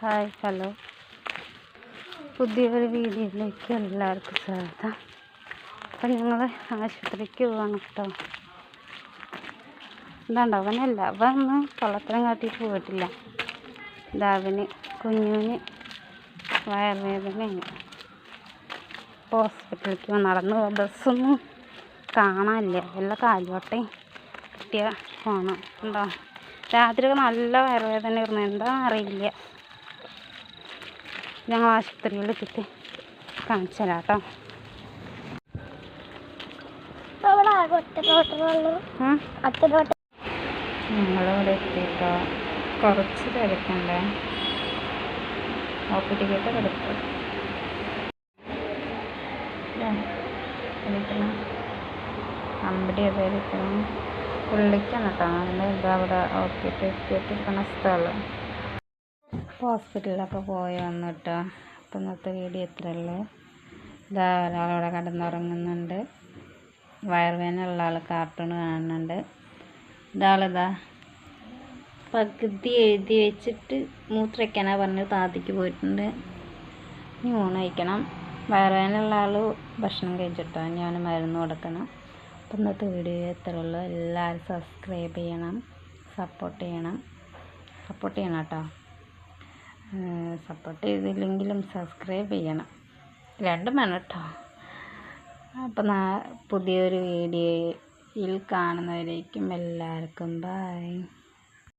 Hi hello. പുതിയൊരു വീഡിയോയിലേക്ക് എല്ലാവർക്കും സ്വാഗതം. അപ്പം ഞങ്ങൾ ആശുപത്രിക്ക് പോവാണ് കേട്ടോ. എന്താണ്ടോ അവനല്ല അവൻ ഒന്ന് കൊള്ളത്തരം കാട്ടിയിട്ട് പോയിട്ടില്ല. ഇതാവിന് കുഞ്ഞുവിന് വയറുവേദനയാണ് ഇപ്പോൾ ഹോസ്പിറ്റലിലേക്ക് നടന്ന് ബസ്സൊന്നും കാണാനില്ല. വല്ല കാലുവട്ടയും കിട്ടിയ പോകണം ഉണ്ടോ രാത്രിയൊക്കെ നല്ല വയറുവേദന ആയിരുന്നു എന്താണെന്ന് അറിയില്ല. ഞങ്ങൾ ആശുപത്രിയിൽ എത്തിയിട്ട് കാണിച്ചു തരാം കേട്ടോ ഞങ്ങളിവിടെ എത്തിയിട്ടോ കുറച്ച് തിരക്കുണ്ടേ ഓപ്പി ടിക്കറ്റ് കിടക്കും എടുക്കണം അമ്പടി അത് എടുക്കണം പുള്ളിക്കാണ് കേട്ടോ അതിന്റെ ഇത് അവിടെ ഓപ്പി ടിക്കറ്റ് എടുക്കണ സ്ഥലം ഹോസ്പിറ്റലിലൊക്കെ പോയി വന്നിട്ടോ അപ്പം ഇന്നത്തെ വീഡിയോ ഇത്രയുള്ളൂ. ഇതാ ഒരാളവിടെ കിടന്നുറങ്ങുന്നുണ്ട്. വയറുവേദന ഉള്ള ആൾ കാർട്ടൂൺ കാണുന്നുണ്ട്. ഇതാളിതാ പകുതി എഴുതി വെച്ചിട്ട് മൂത്രയ്ക്കാനാ പറഞ്ഞ് താത്തിക്ക് പോയിട്ടുണ്ട്. ഇനി ഊണ് കഴിക്കണം. വയറുവേദനയുള്ള ആൾ ഭക്ഷണം കഴിച്ചിട്ടോ? ഞാൻ മരുന്ന് കൊടുക്കണം. അപ്പം ഇന്നത്തെ വീഡിയോ ഇത്രയേ ഉള്ളൂ എല്ലാവരും സബ്സ്ക്രൈബ് ചെയ്യണം. സപ്പോർട്ട് ചെയ്യണം. സപ്പോർട്ട് ചെയ്യണം കേട്ടോ. സപ്പോർട്ട് ചെയ്തില്ലെങ്കിലും സബ്സ്ക്രൈബ് ചെയ്യണം. രണ്ടും വേണം കേട്ടോ അപ്പം പുതിയൊരു വീഡിയോയിൽ കാണുന്നവരേക്കും എല്ലാവർക്കും ബൈ